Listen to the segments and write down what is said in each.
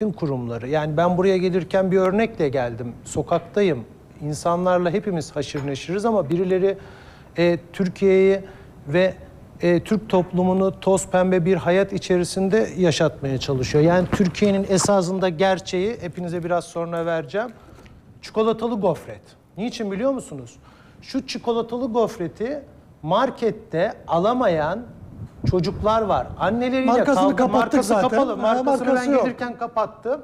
Yönetim kurumları. Yani ben buraya gelirken bir örnekle geldim. Sokaktayım. İnsanlarla hepimiz haşır neşiriz ama birileri e, Türkiye'yi ve e, Türk toplumunu toz pembe bir hayat içerisinde yaşatmaya çalışıyor. Yani Türkiye'nin esasında gerçeği hepinize biraz sonra vereceğim. Çikolatalı gofret. Niçin biliyor musunuz? Şu çikolatalı gofreti markette alamayan çocuklar var. Anneleriyle Markasını kavga, kapattık markası zaten. kapalı. Markasını markası ben yok. gelirken kapattım.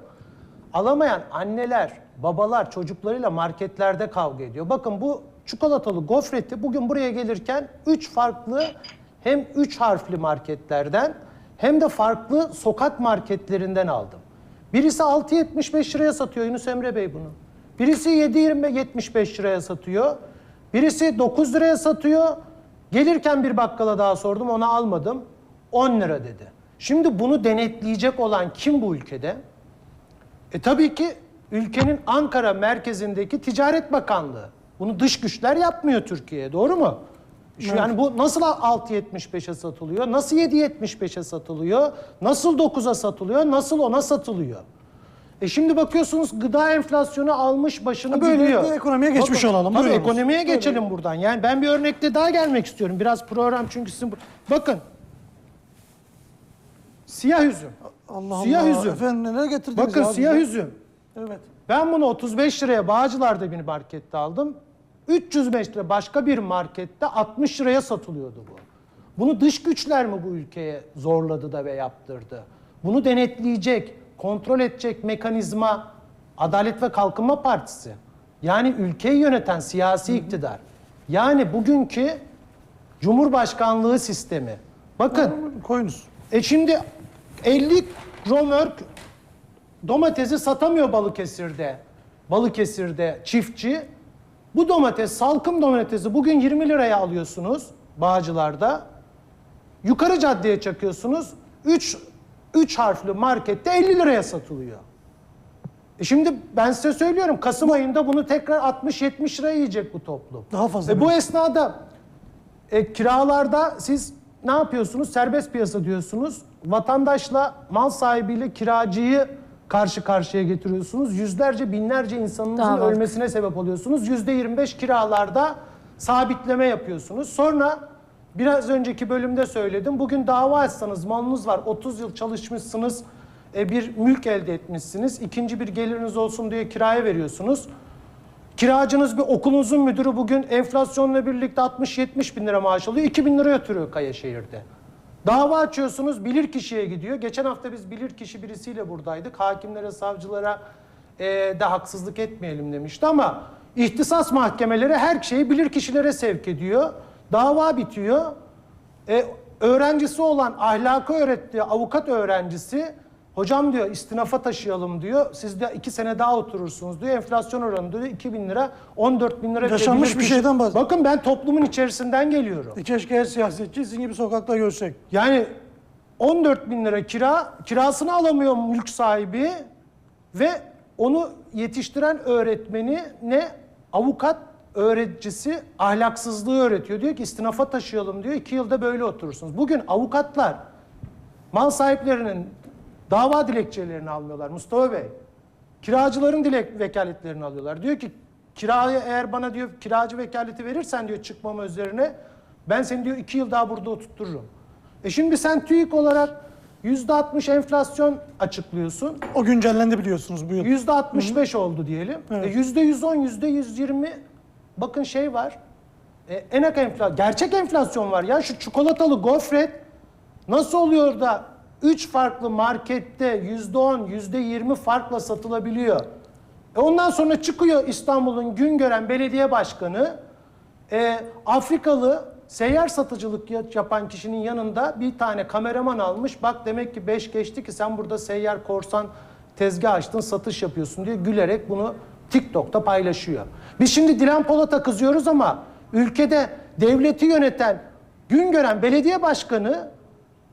Alamayan anneler, babalar çocuklarıyla marketlerde kavga ediyor. Bakın bu çikolatalı gofreti bugün buraya gelirken 3 farklı hem 3 harfli marketlerden hem de farklı sokak marketlerinden aldım. Birisi 6.75 liraya satıyor Yunus Emre Bey bunu. Birisi 7.75 liraya satıyor. Birisi 9 liraya satıyor. Gelirken bir bakkala daha sordum ona almadım. 10 lira dedi. Şimdi bunu denetleyecek olan kim bu ülkede? E tabii ki ülkenin Ankara merkezindeki Ticaret Bakanlığı. Bunu dış güçler yapmıyor Türkiye'ye, doğru mu? Şu, Yani bu nasıl 6.75'e satılıyor? Nasıl 7.75'e satılıyor? Nasıl 9'a satılıyor? Nasıl 10'a satılıyor? E şimdi bakıyorsunuz gıda enflasyonu almış başını Ha, böyle gidiyor. de ekonomiye geçmiş olalım, Tabii buyurunuz. ekonomiye geçelim buradan. Yani ben bir örnekle daha gelmek istiyorum. Biraz program çünkü sizin... Bakın. Siyah üzüm. Allah Siyah Allah. üzüm. Efendim neler getirdiniz Bakın ya siyah bize? üzüm. Evet. Ben bunu 35 liraya Bağcılar'da bir markette aldım. 305 lira başka bir markette 60 liraya satılıyordu bu. Bunu dış güçler mi bu ülkeye zorladı da ve yaptırdı? Bunu denetleyecek, kontrol edecek mekanizma Adalet ve Kalkınma Partisi. Yani ülkeyi yöneten siyasi iktidar. Yani bugünkü Cumhurbaşkanlığı sistemi. Bakın Koyunuz. e şimdi 50 romörk domatesi satamıyor Balıkesir'de. Balıkesir'de çiftçi. Bu domates, salkım domatesi bugün 20 liraya alıyorsunuz Bağcılar'da. Yukarı caddeye çakıyorsunuz. 3 3 harfli markette 50 liraya satılıyor. E şimdi ben size söylüyorum Kasım ayında bunu tekrar 60-70 liraya yiyecek bu toplum. Daha fazla E bu esnada e, kiralarda siz ne yapıyorsunuz? Serbest piyasa diyorsunuz. Vatandaşla, mal sahibiyle kiracıyı karşı karşıya getiriyorsunuz. Yüzlerce, binlerce insanınızın Daha var. ölmesine sebep oluyorsunuz. Yüzde 25 kiralarda sabitleme yapıyorsunuz. Sonra biraz önceki bölümde söyledim. Bugün dava açsanız malınız var. 30 yıl çalışmışsınız. e, bir mülk elde etmişsiniz. ikinci bir geliriniz olsun diye kiraya veriyorsunuz. Kiracınız bir okulunuzun müdürü bugün enflasyonla birlikte 60-70 bin lira maaş alıyor. 2 bin lira yatırıyor Kayaşehir'de. Dava açıyorsunuz bilir kişiye gidiyor. Geçen hafta biz bilir kişi birisiyle buradaydık. Hakimlere, savcılara e, de haksızlık etmeyelim demişti ama ihtisas mahkemeleri her şeyi bilir kişilere sevk ediyor. Dava bitiyor. E, öğrencisi olan ahlakı öğrettiği avukat öğrencisi hocam diyor istinafa taşıyalım diyor. Siz de iki sene daha oturursunuz diyor. Enflasyon oranı diyor 2 bin lira 14 bin lira. Yaşanmış bir şeyden bahsediyor. Bakın ben toplumun içerisinden geliyorum. E keşke her siyasetçi sizin gibi sokakta görsek. Yani 14 bin lira kira, kirasını alamıyor mülk sahibi ve onu yetiştiren öğretmeni ne avukat öğreticisi ahlaksızlığı öğretiyor. Diyor ki istinafa taşıyalım diyor. iki yılda böyle oturursunuz. Bugün avukatlar mal sahiplerinin dava dilekçelerini almıyorlar Mustafa Bey. Kiracıların dilek vekaletlerini alıyorlar. Diyor ki kirayı eğer bana diyor kiracı vekaleti verirsen diyor çıkmama üzerine ben seni diyor iki yıl daha burada oturturum. E şimdi sen TÜİK olarak yüzde 60 enflasyon açıklıyorsun. O güncellendi biliyorsunuz bu yıl. Yüzde 65 oldu diyelim. E, Yüzde 110, yüzde 120 bakın şey var. E, enak enflasyon, gerçek enflasyon var ya. Şu çikolatalı gofret nasıl oluyor da 3 farklı markette yüzde 10, yüzde 20 farkla satılabiliyor? E ondan sonra çıkıyor İstanbul'un gün gören belediye başkanı e, Afrikalı seyyar satıcılık ya- yapan kişinin yanında bir tane kameraman almış. Bak demek ki 5 geçti ki sen burada seyyar korsan tezgah açtın satış yapıyorsun diye gülerek bunu TikTok'ta paylaşıyor. Biz şimdi Dilan Polat'a kızıyoruz ama ülkede devleti yöneten gün gören belediye başkanı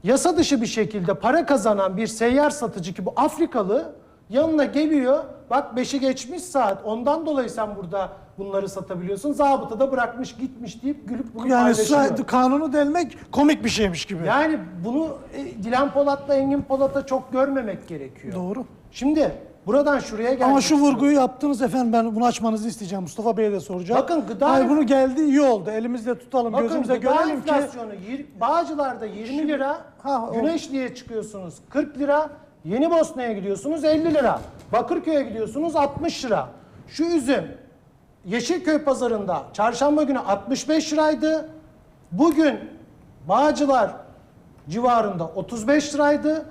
yasa dışı bir şekilde para kazanan bir seyyar satıcı ki bu Afrikalı yanına geliyor. Bak beşi geçmiş saat ondan dolayı sen burada bunları satabiliyorsun. Zabıta da bırakmış gitmiş deyip gülüp bunu Yani paylaşıyor. sa- kanunu delmek komik bir şeymiş gibi. Yani bunu e, Dilan Polat'la Engin Polat'a çok görmemek gerekiyor. Doğru. Şimdi buradan şuraya geldik. Ama şu vurguyu yaptınız efendim ben bunu açmanızı isteyeceğim. Mustafa Bey'e de soracağım. Bakın gıda- Hayır bunu geldi iyi oldu. Elimizde tutalım. Bakın gözümüze gıda görelim ki enflasyonu yir- Bağcılar'da 20 lira, Ha, Güneşli'ye çıkıyorsunuz 40 lira, Yeni Bosna'ya gidiyorsunuz 50 lira, Bakırköy'e gidiyorsunuz 60 lira. Şu üzüm Yeşilköy pazarında çarşamba günü 65 liraydı. Bugün Bağcılar civarında 35 liraydı.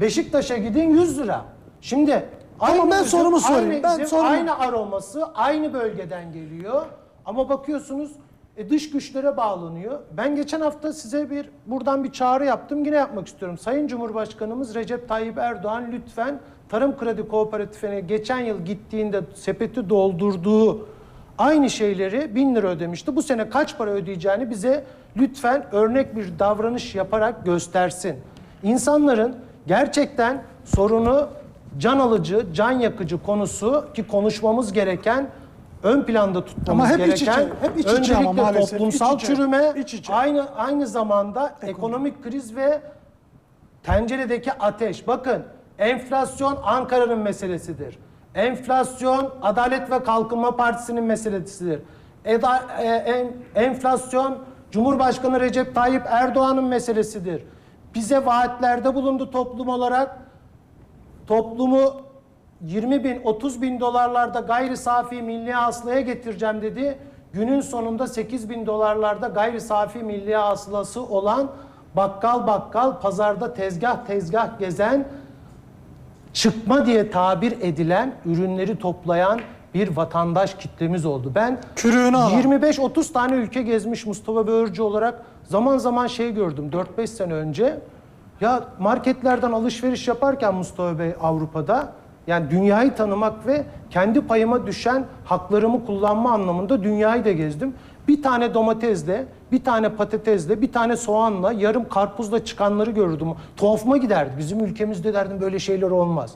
Beşiktaş'a gidin 100 lira. Şimdi Tamam, ben sorumu sorayım. Aynı, Ben üzüm, sorumu- aynı aroması aynı bölgeden geliyor. Ama bakıyorsunuz e, dış güçlere bağlanıyor. Ben geçen hafta size bir buradan bir çağrı yaptım. Yine yapmak istiyorum. Sayın Cumhurbaşkanımız Recep Tayyip Erdoğan lütfen Tarım Kredi Kooperatifine geçen yıl gittiğinde sepeti doldurduğu aynı şeyleri 1000 lira ödemişti. Bu sene kaç para ödeyeceğini bize lütfen örnek bir davranış yaparak göstersin. İnsanların gerçekten sorunu can alıcı, can yakıcı konusu ki konuşmamız gereken ön planda tutmamız Ama hep iç gereken içe, hep iç içe ama öncelikle maalesef, toplumsal iç içe, çürüme, iç içe. aynı aynı zamanda ekonomik kriz ve tenceredeki ateş. Bakın enflasyon Ankara'nın meselesidir. Enflasyon Adalet ve Kalkınma Partisi'nin meselesidir. Eda, e, en- enflasyon Cumhurbaşkanı Recep Tayyip Erdoğan'ın meselesidir. Bize vaatlerde bulundu toplum olarak. Toplumu 20 bin, 30 bin dolarlarda gayri safi milli hasılaya getireceğim dedi. Günün sonunda 8 bin dolarlarda gayri safi milli hasılası olan bakkal bakkal pazarda tezgah tezgah gezen çıkma diye tabir edilen ürünleri toplayan bir vatandaş kitlemiz oldu. Ben Çürüğünü alan. 25-30 tane ülke gezmiş Mustafa Böğürcü olarak zaman zaman şey gördüm 4-5 sene önce. Ya marketlerden alışveriş yaparken Mustafa Bey Avrupa'da yani dünyayı tanımak ve kendi payıma düşen haklarımı kullanma anlamında dünyayı da gezdim. Bir tane domatesle, bir tane patatesle, bir tane soğanla, yarım karpuzla çıkanları görürdüm. Tuhafıma giderdi. Bizim ülkemizde derdim böyle şeyler olmaz.